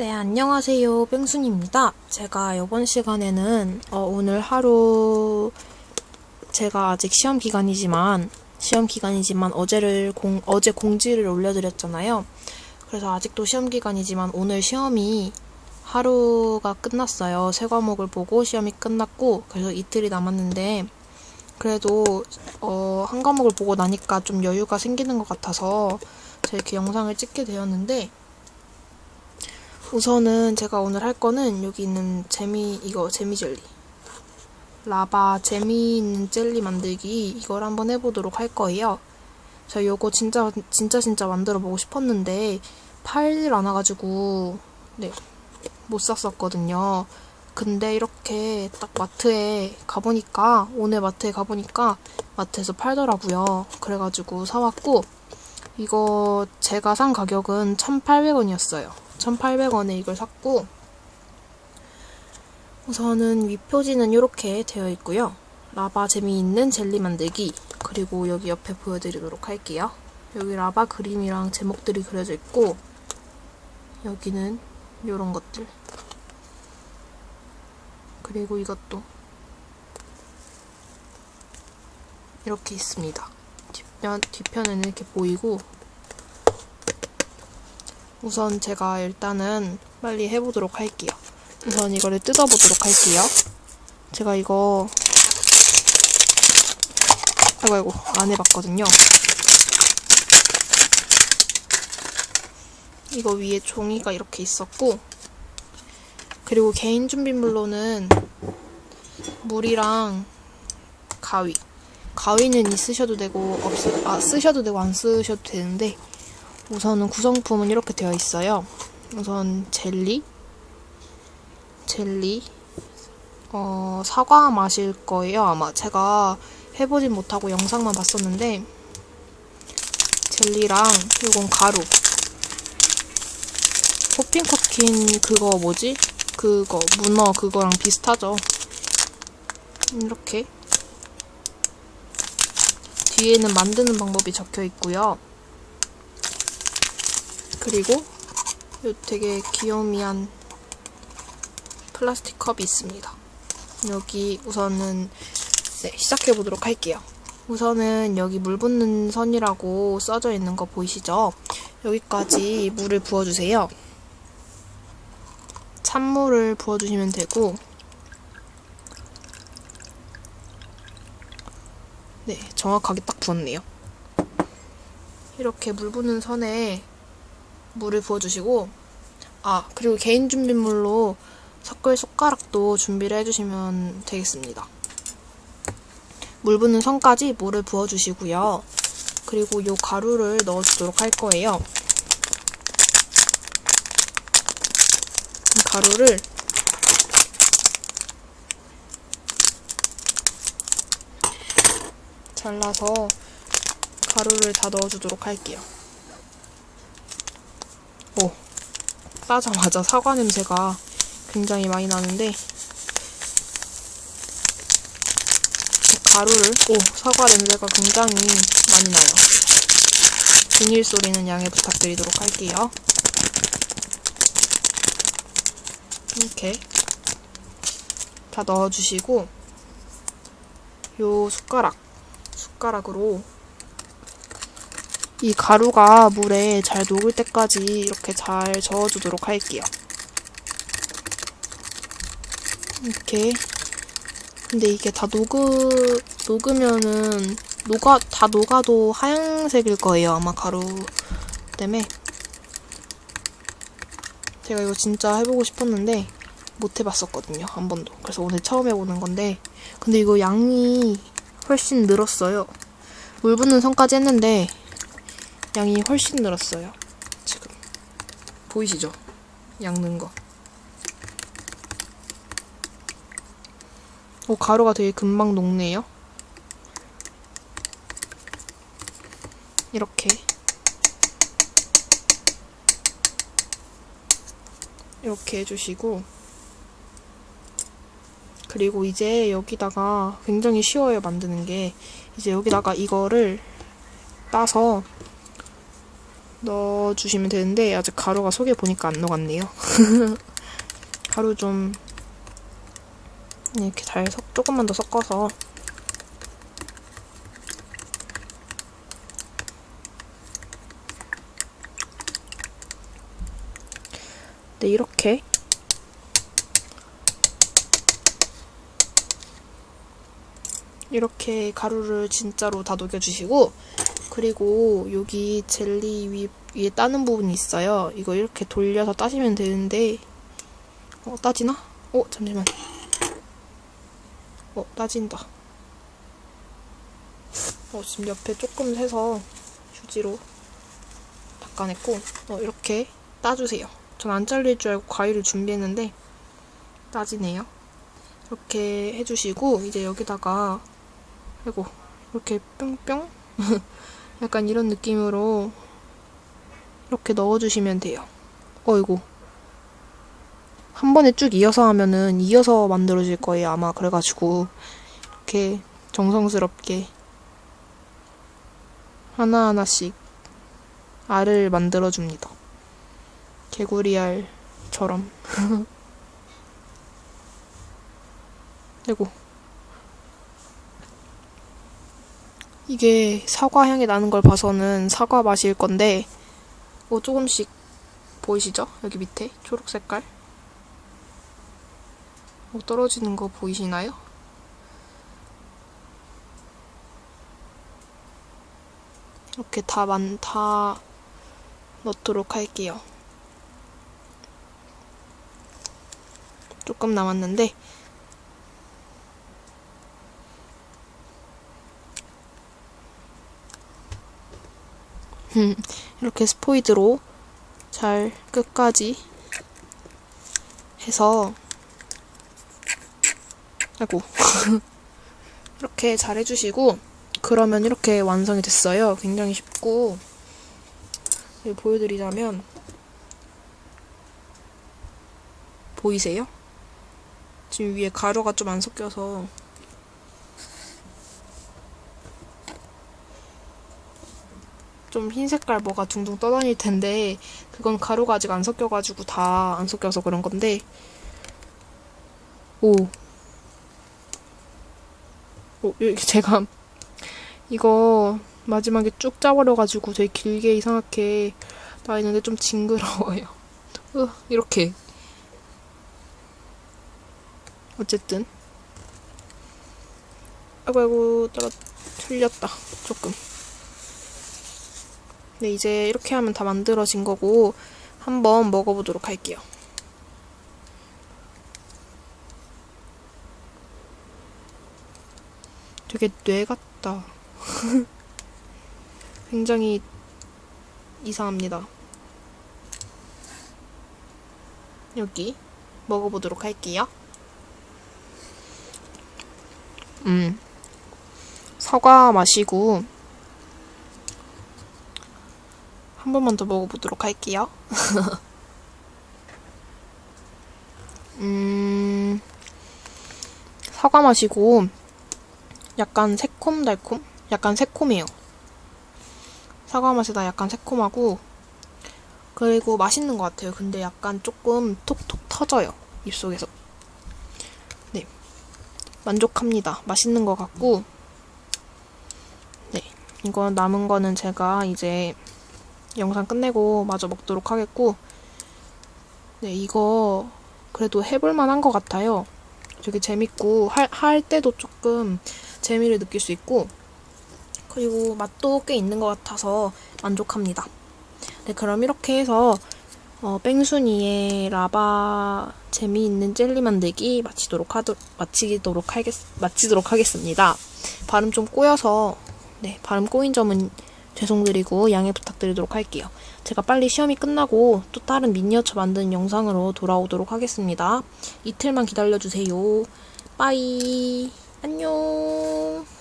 네, 안녕하세요. 뺑순입니다. 제가 이번 시간에는 어, 오늘 하루 제가 아직 시험 기간이지만 시험 기간이지만 어제를 공, 어제 공지를 올려드렸잖아요. 그래서 아직도 시험 기간이지만 오늘 시험이 하루가 끝났어요. 세 과목을 보고 시험이 끝났고 그래서 이틀이 남았는데 그래도 어, 한 과목을 보고 나니까 좀 여유가 생기는 것 같아서 제가 영상을 찍게 되었는데 우선은 제가 오늘 할 거는 여기 있는 재미 이거 재미 젤리 라바 재미있는 젤리 만들기 이걸 한번 해보도록 할 거예요. 저 요거 진짜 진짜 진짜 만들어 보고 싶었는데 팔질 않아가지고 네 못 샀었거든요. 근데 이렇게 딱 마트에 가보니까 오늘 마트에 가보니까 마트에서 팔더라고요. 그래가지고 사왔고 이거 제가 산 가격은 1,800원이었어요. 1,800원에 이걸 샀고 우선은 윗표지는 이렇게 되어 있고요. 라바 재미있는 젤리 만들기 그리고 여기 옆에 보여드리도록 할게요. 여기 라바 그림이랑 제목들이 그려져 있고 여기는 이런 것들 그리고 이것도 이렇게 있습니다. 뒷편, 뒷편에는 이렇게 보이고 우선 제가 일단은 빨리 해보도록 할게요. 우선 이거를 뜯어보도록 할게요. 제가 이거 아이고 아이고 안 해봤거든요. 이거 위에 종이가 이렇게 있었고 그리고 개인 준비물로는 물이랑 가위 가위는 있으셔도 되고 없, 아, 쓰셔도 되고 안 쓰셔도 되는데 우선은 구성품은 이렇게 되어 있어요. 우선 젤리, 젤리, 어, 사과 마실 거예요. 아마 제가 해보진 못하고 영상만 봤었는데 젤리랑 이건 가루, 호핑 커킨 그거 뭐지? 그거 문어 그거랑 비슷하죠. 이렇게 뒤에는 만드는 방법이 적혀 있고요. 그리고 요 되게 귀요미한 플라스틱 컵이 있습니다. 여기 우선은 네, 시작해 보도록 할게요. 우선은 여기 물 붓는 선이라고 써져 있는 거 보이시죠? 여기까지 물을 부어주세요. 찬물을 부어주시면 되고 네, 정확하게 딱 부었네요. 이렇게 물 부는 선에 물을 부어주시고 아 그리고 개인 준비물로 섞을 숟가락도 준비를 해주시면 되겠습니다. 물 부는 선까지 물을 부어주시고요. 그리고 요 가루를 넣어주도록 할 거예요. 이 가루를 잘라서 가루를 다 넣어주도록 할게요. 오, 따자마자 사과 냄새가 굉장히 많이 나는데 가루를 오 사과 냄새가 굉장히 많이 나요. 비닐 소리는 양해 부탁드리도록 할게요. 이렇게 다 넣어주시고 요 숟가락 숟가락으로 이 가루가 물에 잘 녹을 때까지 이렇게 잘 저어주도록 할게요. 이렇게. 근데 이게 다 녹으, 녹으면은 녹아 다 녹아도 하얀색일 거예요 아마 가루 때문에. 제가 이거 진짜 해보고 싶었는데 못 해봤었거든요 한 번도. 그래서 오늘 처음 해보는 건데. 근데 이거 양이 훨씬 늘었어요. 물 붓는 선까지 했는데 양이 훨씬 늘었어요 지금 보이시죠 양는 거 오, 가루가 되게 금방 녹네요. 이렇게. 이렇게 해주시고. 그리고 이제 여기다가 굉장히 쉬워요, 만드는 게. 이제 여기다가 이거를 따서 넣어주시면 되는데 아직 가루가 속에 보니까 안 녹았네요. 가루 좀 이렇게 잘 섞, 조금만 더 섞어서 네, 이렇게 이렇게 가루를 진짜로 다 녹여주시고 그리고 여기 젤리 위, 위에 따는 부분이 있어요. 이거 이렇게 돌려서 따시면 되는데 어, 따지나? 어, 잠시만. 어, 따진다. 어, 지금 옆에 조금 새서 휴지로 닦아냈고 어, 이렇게 따주세요. 전 안 잘릴 줄 알고 가위를 준비했는데 따지네요. 이렇게 해주시고 이제 여기다가 아이고 이렇게 뿅뿅 약간 이런 느낌으로 이렇게 넣어주시면 돼요. 어이구 한 번에 쭉 이어서 하면은 이어서 만들어질 거예요 아마 그래가지고 이렇게 정성스럽게 하나하나씩 알을 만들어줍니다. 개구리 알처럼. 아이고. 이게 사과 향이 나는 걸 봐서는 사과 맛일 건데, 뭐 조금씩 보이시죠? 여기 밑에 초록 색깔. 뭐 떨어지는 거 보이시나요? 이렇게 다 만, 다 넣도록 할게요. 조금 남았는데, 이렇게 스포이드로 잘 끝까지 해서 아이고 이렇게 잘 해주시고 그러면 이렇게 완성이 됐어요. 굉장히 쉽고 보여드리자면 보이세요? 지금 위에 가루가 좀 안 섞여서 좀 흰 색깔 뭐가 둥둥 떠다닐 텐데 그건 가루가 아직 안 섞여가지고 다 안 섞여서 그런 건데 오. 오, 여기 제가 이거 마지막에 쭉 짜버려가지고 되게 길게 이상하게 나 있는데 좀 징그러워요. 으, 이렇게. 어쨌든. 아이고, 아이고, 떨어, 틀렸다. 조금. 네, 이제 이렇게 하면 다 만들어진 거고, 한번 먹어보도록 할게요. 되게 뇌 같다. 굉장히 이상합니다. 여기 먹어보도록 할게요. 음, 사과 마시고 한 번만 더 먹어보도록 할게요. 음, 사과 마시고 약간 새콤달콤? 약간 새콤해요. 사과 맛이다 약간 새콤하고 그리고 맛있는 것 같아요. 근데 약간 조금 톡톡 터져요. 입속에서. 네. 만족합니다. 맛있는 것 같고 네. 이거 남은 거는 제가 이제 영상 끝내고 마저 먹도록 하겠고 네. 이거 그래도 해볼 만한 것 같아요. 되게 재밌고 할, 할 때도 조금 재미를 느낄 수 있고 그리고 맛도 꽤 있는 것 같아서 만족합니다. 네, 그럼 이렇게 해서 어, 뺑순이의 라바 재미있는 젤리 만들기 마치도록 하도, 마치도록 하겠, 마치도록 하겠습니다. 발음 좀 꼬여서 네, 발음 꼬인 점은 죄송드리고 양해 부탁드리도록 할게요. 제가 빨리 시험이 끝나고 또 다른 미니어처 만드는 영상으로 돌아오도록 하겠습니다. 이틀만 기다려주세요. 빠이. 안녕.